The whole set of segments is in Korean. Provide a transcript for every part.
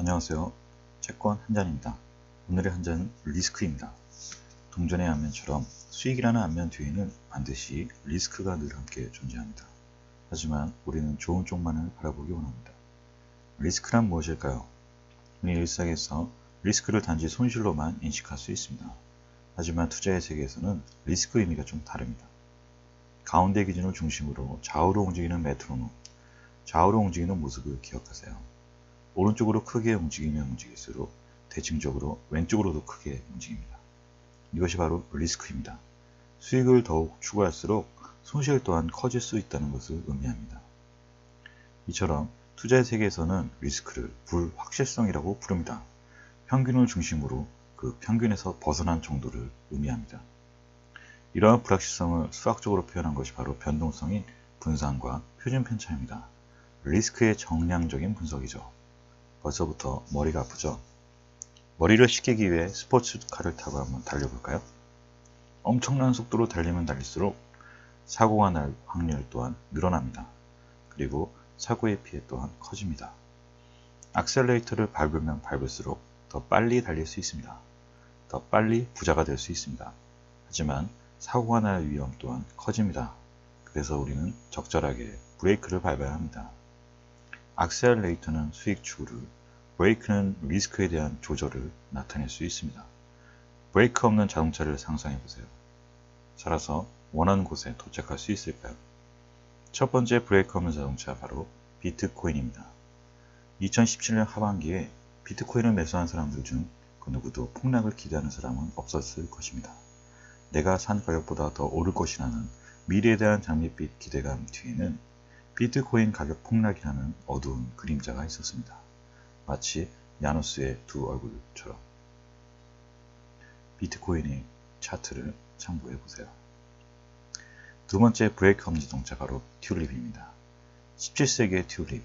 안녕하세요. 채권 한 잔입니다. 오늘의 한 잔은 리스크입니다. 동전의 앞면처럼 수익이라는 앞면 뒤에는 반드시 리스크가 늘 함께 존재합니다. 하지만 우리는 좋은 쪽만을 바라보기 원합니다. 리스크란 무엇일까요? 우리 일상에서 리스크를 단지 손실로만 인식할 수 있습니다. 하지만 투자의 세계에서는 리스크 의미가 좀 다릅니다. 가운데 기준을 중심으로 좌우로 움직이는 메트로놈, 좌우로 움직이는 모습을 기억하세요. 오른쪽으로 크게 움직이면 움직일수록 대칭적으로 왼쪽으로도 크게 움직입니다. 이것이 바로 리스크입니다. 수익을 더욱 추구할수록 손실 또한 커질 수 있다는 것을 의미합니다. 이처럼 투자의 세계에서는 리스크를 불확실성이라고 부릅니다. 평균을 중심으로 그 평균에서 벗어난 정도를 의미합니다. 이러한 불확실성을 수학적으로 표현한 것이 바로 변동성인 분산과 표준 편차입니다. 리스크의 정량적인 분석이죠. 벌써부터 머리가 아프죠? 머리를 식히기 위해 스포츠카를 타고 한번 달려볼까요? 엄청난 속도로 달리면 달릴수록 사고가 날 확률 또한 늘어납니다. 그리고 사고의 피해 또한 커집니다. 악셀레이터를 밟으면 밟을수록 더 빨리 달릴 수 있습니다. 더 빨리 부자가 될 수 있습니다. 하지만 사고가 날 위험 또한 커집니다. 그래서 우리는 적절하게 브레이크를 밟아야 합니다. 악셀레이터는 수익 추구를, 브레이크는 리스크에 대한 조절을 나타낼 수 있습니다. 브레이크 없는 자동차를 상상해 보세요. 살아서 원하는 곳에 도착할 수 있을까요? 첫 번째 브레이크 없는 자동차 바로 비트코인입니다. 2017년 하반기에 비트코인을 매수한 사람들 중 그 누구도 폭락을 기대하는 사람은 없었을 것입니다. 내가 산 가격보다 더 오를 것이라는 미래에 대한 장밋빛 기대감 뒤에는 비트코인 가격 폭락이라는 어두운 그림자가 있었습니다. 마치 야누스의 두 얼굴처럼. 비트코인의 차트를 참고해 보세요. 두 번째 브레이크 없는 자동차 바로 튤립입니다. 17세기의 튤립.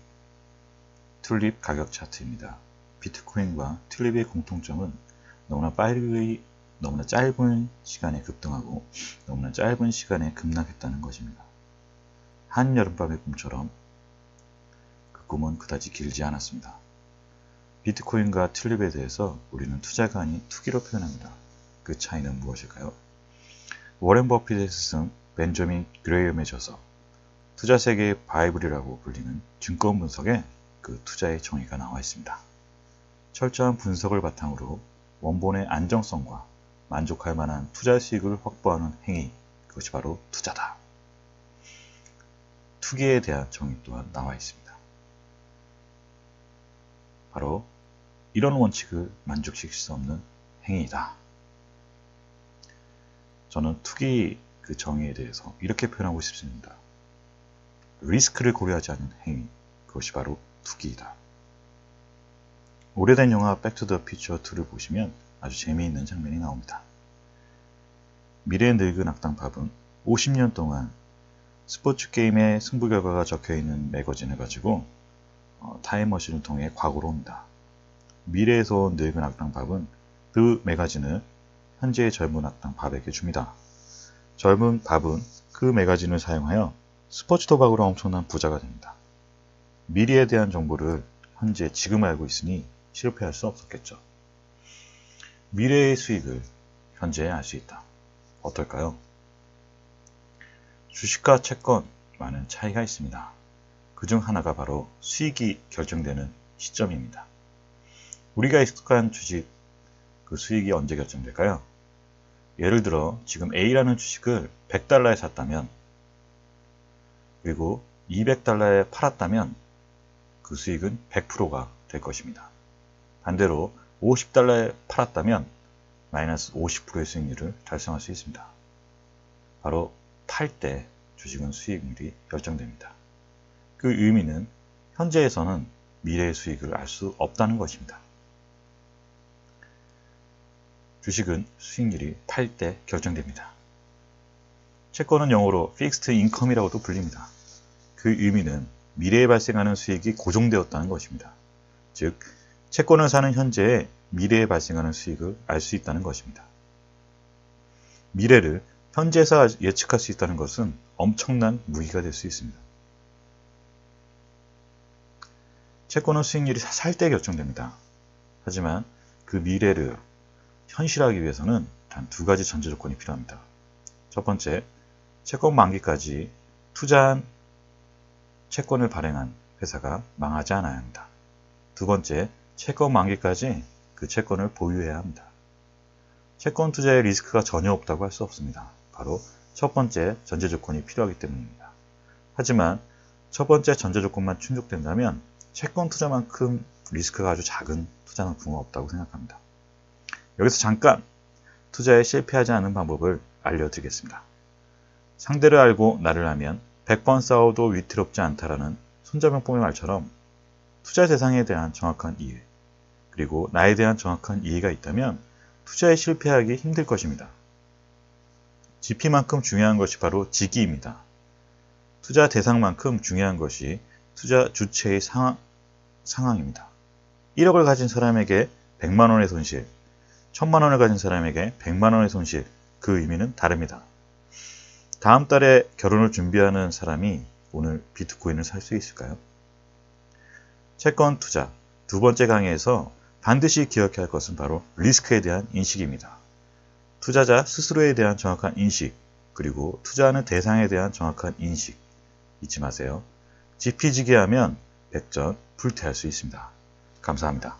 튤립 가격 차트입니다. 비트코인과 튤립의 공통점은 너무나 빨리 너무나 짧은 시간에 급등하고 너무나 짧은 시간에 급락했다는 것입니다. 한여름밤의 꿈처럼 그 꿈은 그다지 길지 않았습니다. 비트코인과 튤립에 대해서 우리는 투자가 아닌 투기로 표현합니다. 그 차이는 무엇일까요? 워렌 버핏의 스승 벤저민 그레이엄의 저서 투자 세계의 바이블이라고 불리는 증권 분석에 그 투자의 정의가 나와 있습니다. 철저한 분석을 바탕으로 원본의 안정성과 만족할 만한 투자 수익을 확보하는 행위, 그것이 바로 투자다. 투기에 대한 정의 또한 나와 있습니다. 바로 이런 원칙을 만족시킬 수 없는 행위이다. 저는 투기 그 정의에 대해서 이렇게 표현하고 싶습니다. 리스크를 고려하지 않는 행위, 그것이 바로 투기이다. 오래된 영화 백투더 피처 2를 보시면 아주 재미있는 장면이 나옵니다. 미래의 늙은 악당 밥은 50년 동안 스포츠 게임의 승부 결과가 적혀 있는 매거진을 가지고 어, 타임머신을 통해 과거로 옵니다. 미래에서 온 늙은 악당 밥은 그 매거진을 현재의 젊은 악당 밥에게 줍니다. 젊은 밥은 그 매거진을 사용하여 스포츠 도박으로 엄청난 부자가 됩니다. 미래에 대한 정보를 현재 지금 알고 있으니 실패할 수 없었겠죠. 미래의 수익을 현재 알수 있다. 어떨까요? 주식과 채권 많은 차이가 있습니다. 그 중 하나가 바로 수익이 결정되는 시점입니다. 우리가 익숙한 주식 그 수익이 언제 결정될까요? 예를 들어 지금 A라는 주식을 100달러에 샀다면 그리고 200달러에 팔았다면 그 수익은 100%가 될 것입니다. 반대로 50달러에 팔았다면 마이너스 50%의 수익률을 달성할 수 있습니다. 바로 팔 때 주식은 수익률이 결정됩니다. 그 의미는 현재에서는 미래의 수익을 알 수 없다는 것입니다. 주식은 수익률이 팔 때 결정됩니다. 채권은 영어로 fixed income이라고도 불립니다. 그 의미는 미래에 발생하는 수익이 고정되었다는 것입니다. 즉, 채권을 사는 현재에 미래에 발생하는 수익을 알 수 있다는 것입니다. 미래를 현재에서 예측할 수 있다는 것은 엄청난 무기가 될 수 있습니다. 채권은 수익률이 살때 결정됩니다. 하지만 그 미래를 현실화하기 위해서는 단 두 가지 전제 조건이 필요합니다. 첫 번째, 채권 만기까지 투자한 채권을 발행한 회사가 망하지 않아야 합니다. 두 번째, 채권 만기까지 그 채권을 보유해야 합니다. 채권 투자의 리스크가 전혀 없다고 할 수 없습니다. 바로 첫 번째 전제 조건이 필요하기 때문입니다. 하지만 첫 번째 전제 조건만 충족된다면 채권 투자만큼 리스크가 아주 작은 투자는 붕어 없다고 생각합니다. 여기서 잠깐 투자에 실패하지 않는 방법을 알려드리겠습니다. 상대를 알고 나를 알면 100번 싸워도 위태롭지 않다라는 손자병법의 말처럼 투자 대상에 대한 정확한 이해, 그리고 나에 대한 정확한 이해가 있다면 투자에 실패하기 힘들 것입니다. GP만큼 중요한 것이 바로 지기입니다. 투자 대상만큼 중요한 것이 투자 주체의 상황, 상황입니다. 1억을 가진 사람에게 100만원의 손실, 1000만원을 가진 사람에게 100만원의 손실, 그 의미는 다릅니다. 다음 달에 결혼을 준비하는 사람이 오늘 비트코인을 살 수 있을까요? 채권 투자 두 번째 강의에서 반드시 기억해야 할 것은 바로 리스크에 대한 인식입니다. 투자자 스스로에 대한 정확한 인식, 그리고 투자하는 대상에 대한 정확한 인식 잊지 마세요. 지피지기 하면 백전 불태할 수 있습니다. 감사합니다.